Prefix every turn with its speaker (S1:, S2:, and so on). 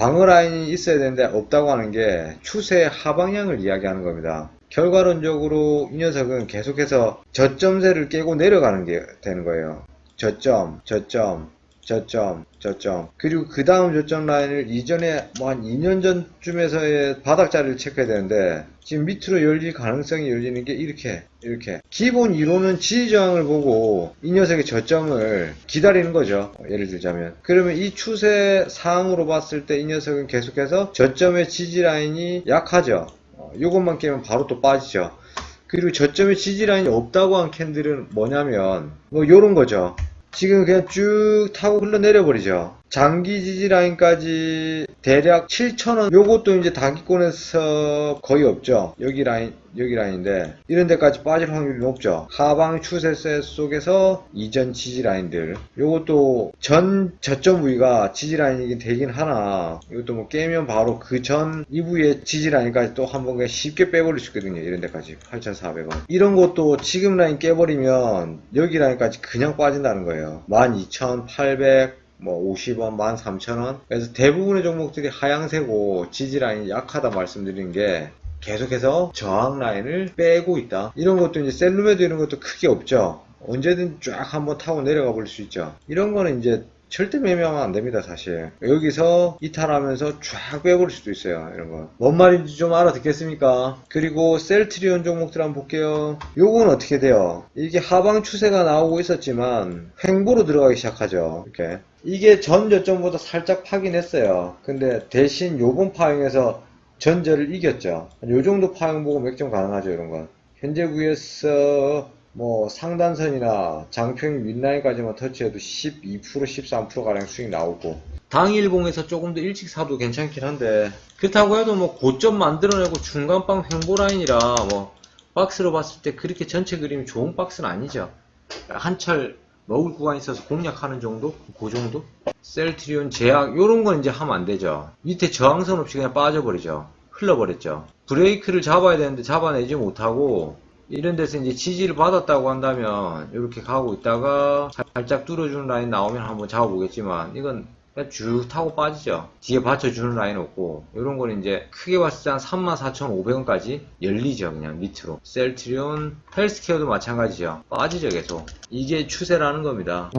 S1: 방어 라인이 있어야 되는데 없다고 하는 게 추세의 하방향을 이야기하는 겁니다. 결과론적으로 이 녀석은 계속해서 저점세를 깨고 내려가는 게 되는 거예요. 저점, 저점, 저점, 저점. 그리고 그 다음 저점 라인을 이전에 뭐 한 2년 전쯤에서의 바닥 자리를 체크해야 되는데 지금 밑으로 열릴 가능성이 열리는 게 이렇게, 이렇게. 기본 이론은 지지저항을 보고 이 녀석의 저점을 기다리는 거죠. 예를 들자면. 그러면 이 추세 상으로 봤을 때 이 녀석은 계속해서 저점의 지지 라인이 약하죠. 어, 요것만 깨면 바로 또 빠지죠. 그리고 저점의 지지 라인이 없다고 한 캔들은 뭐냐면 뭐 요런 거죠. 지금 그냥 쭉 타고 흘러내려 버리죠. 장기 지지 라인까지 대략 7,000원. 요것도 이제 단기권에서 거의 없죠. 여기 라인, 여기 라인인데 이런 데까지 빠질 확률이 높죠. 하방 추세세 속에서 이전 지지 라인들. 요것도 전 저점 부위가 지지 라인이긴 되긴 하나 이것도 뭐 깨면 바로 그 전 이 부위의 지지 라인까지 또 한 번 그냥 쉽게 빼버릴 수 있거든요. 이런 데까지 8,400원. 이런 것도 지금 라인 깨버리면 여기 라인까지 그냥 빠진다는 거예요. 12,800 뭐 50원, 13,000원. 그래서 대부분의 종목들이 하향세고 지지 라인이 약하다 말씀드린 게 계속해서 저항 라인을 빼고 있다. 이런 것도 이제 셀룸에도 이런 것도 크게 없죠. 언제든 쫙 한번 타고 내려가 볼 수 있죠. 이런 거는 이제 절대 매매하면 안 됩니다, 사실. 여기서 이탈하면서 쫙 빼버릴 수도 있어요, 이런 거. 뭔 말인지 좀 알아듣겠습니까? 그리고 셀트리온 종목들 한번 볼게요. 요건 어떻게 돼요? 이게 하방 추세가 나오고 있었지만, 횡보로 들어가기 시작하죠, 이렇게. 이게 전 저점보다 살짝 파긴 했어요. 근데 대신 요번 파행에서 전저를 이겼죠. 요 정도 파행 보고 맥점 가능하죠, 이런 건. 현재 구에서 뭐 상단선이나 장평 윗라인까지만 터치해도 12% 13% 가량 수익 나오고. 당일봉에서 조금 더 일찍 사도 괜찮긴 한데. 그렇다고 해도 뭐 고점 만들어내고 중간방 횡보 라인이라 뭐 박스로 봤을 때 그렇게 전체 그림이 좋은 박스는 아니죠. 한철 먹을 구간 있어서 공략하는 정도? 그 정도? 셀트리온 제약 요런 건 이제 하면 안 되죠. 밑에 저항선 없이 그냥 빠져버리죠. 흘러버렸죠. 브레이크를 잡아야 되는데 잡아내지 못하고 이런 데서 이제 지지를 받았다고 한다면 이렇게 가고 있다가 살짝 뚫어주는 라인 나오면 한번 잡아보겠지만 이건 쭉 타고 빠지죠. 뒤에 받쳐주는 라인 없고 이런 거는 이제 크게 봤을 때 한 34,500원까지 열리죠. 그냥 밑으로. 셀트리온, 헬스케어도 마찬가지죠. 빠지죠 계속. 이게 추세라는 겁니다.